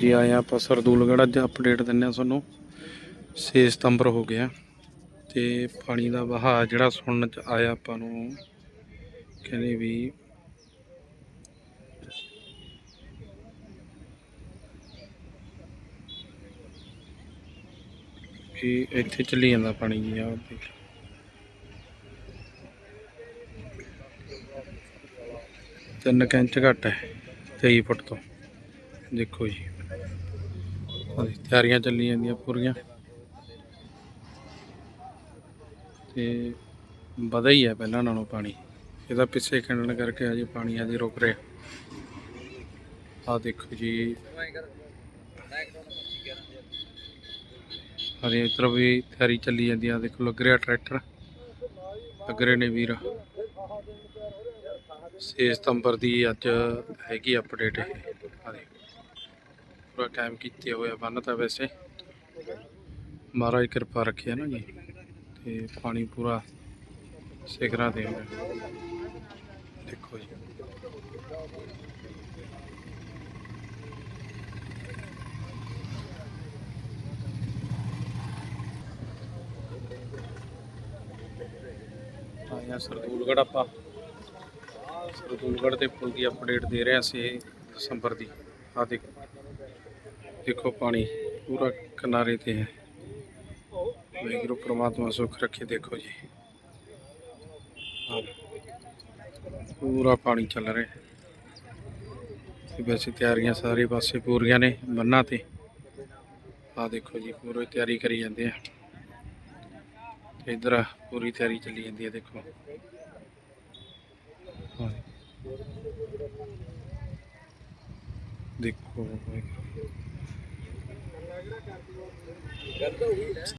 ਜੀ ਆਏ ਆਪਾਂ ਸਰਦੂਲਗੜ੍ਹ ਅੱਜ ਅਪਡੇਟ ਦਿੰਨੇ ਆ ਤੁਹਾਨੂੰ। 6 ਸਤੰਬਰ ਹੋ ਗਿਆ ਤੇ ਪਾਣੀ ਦਾ ਵਹਾਅ ਜਿਹੜਾ ਸੁਣਨ ਚ ਆਇਆ ਆਪਾਂ ਨੂੰ, ਕਹਿੰਦੇ ਵੀ ਕਿ ਇੱਥੇ ਚੱਲੀ ਜਾਂਦਾ ਪਾਣੀ ਜੀ ਆ ਦੇਖ ਤਿੰਨ ਕੈਂਚ ਘੱਟ ਹੈ 23 ਫੁੱਟ ਤੋਂ। ਦੇਖੋ ਜੀ। ਹਾਂਜੀ। ਤਿਆਰੀਆਂ ਚੱਲੀ ਜਾਂਦੀਆਂ ਪੂਰੀਆਂ। ਤੇ ਵਧਾ ਹੀ ਹੈ ਪਹਿਲਾਂ ਨਾਲੋਂ ਪਾਣੀ। ਇਹਦਾ ਪਿੱਛੇ ਖੰਡਣ ਕਰਕੇ ਅਜੇ ਪਾਣੀ ਅਜੇ ਰੁਕ ਰਿਹਾ। ਆ ਦੇਖੋ ਜੀ। ਹਰੇ ਇੱਧਰ ਵੀ ਤਿਆਰੀ ਚੱਲੀ ਜਾਂਦੀ ਆ। ਦੇਖੋ ਲੱਗ ਰਿਹਾ ਟਰੈਕਟਰ। ਲੱਗ ਰਹੇ ਨੇ ਵੀਰ। 6 ਸਤੰਬਰ ਦੀ ਅੱਜ ਹੈਗੀ ਅਪਡੇਟ ਇਹ। ਆ ਦੇਖੋ। ਪੂਰਾ ਕਾਇਮ ਕੀਤੇ ਹੋਇਆ ਬੰਨ ਤਾਂ ਵੈਸੇ। ਮਹਾਰਾਜ ਕਿਰਪਾ ਰੱਖਿਆ ਨਾ ਜੀ। ਤੇ ਪਾਣੀ ਪੂਰਾ ਸਿਖਰਾਂ ਤੇ ਹੋਇਆ ਦੇਖੋ ਜੀ। ਆਇਆ ਸਰਦੂਲਗੜ੍ਹ ਆਪਾਂ। ਸਰਦੂਲਗੜ੍ਹ ਦੇ ਪੁਲ ਦੀ ਅਪਡੇਟ ਦੇ ਰਹੇ ਸੀ ਦਸੰਬਰ ਦੀ। ਆ ਦੇਖੋ। ਦੇਖੋ ਪਾਣੀ ਪੂਰਾ ਕਿਨਾਰੇ ਤੇ ਹੈ। ਵਾਹਿਗੁਰੂ ਪ੍ਰਮਾਤਮਾ ਸੁੱਖ ਰੱਖੇ ਦੇਖੋ ਜੀ। ਪੂਰਾ ਪਾਣੀ ਚੱਲ ਰਿਹਾ ਤੇ ਵੈਸੇ ਤਿਆਰੀਆਂ ਸਾਰੇ ਪਾਸੇ ਪੂਰੀਆਂ ਨੇ ਬੰਨਾਂ ਤੇ। ਆ ਦੇਖੋ ਜੀ, ਪੂਰੀ ਤਿਆਰੀ ਕਰੀ ਜਾਂਦੇ ਆ। ਤੇ ਇਧਰ ਪੂਰੀ ਤਿਆਰੀ ਚੱਲੀ ਜਾਂਦੀ ਹੈ, ਦੇਖੋ। ਹਾਂ ਦੇਖੋ।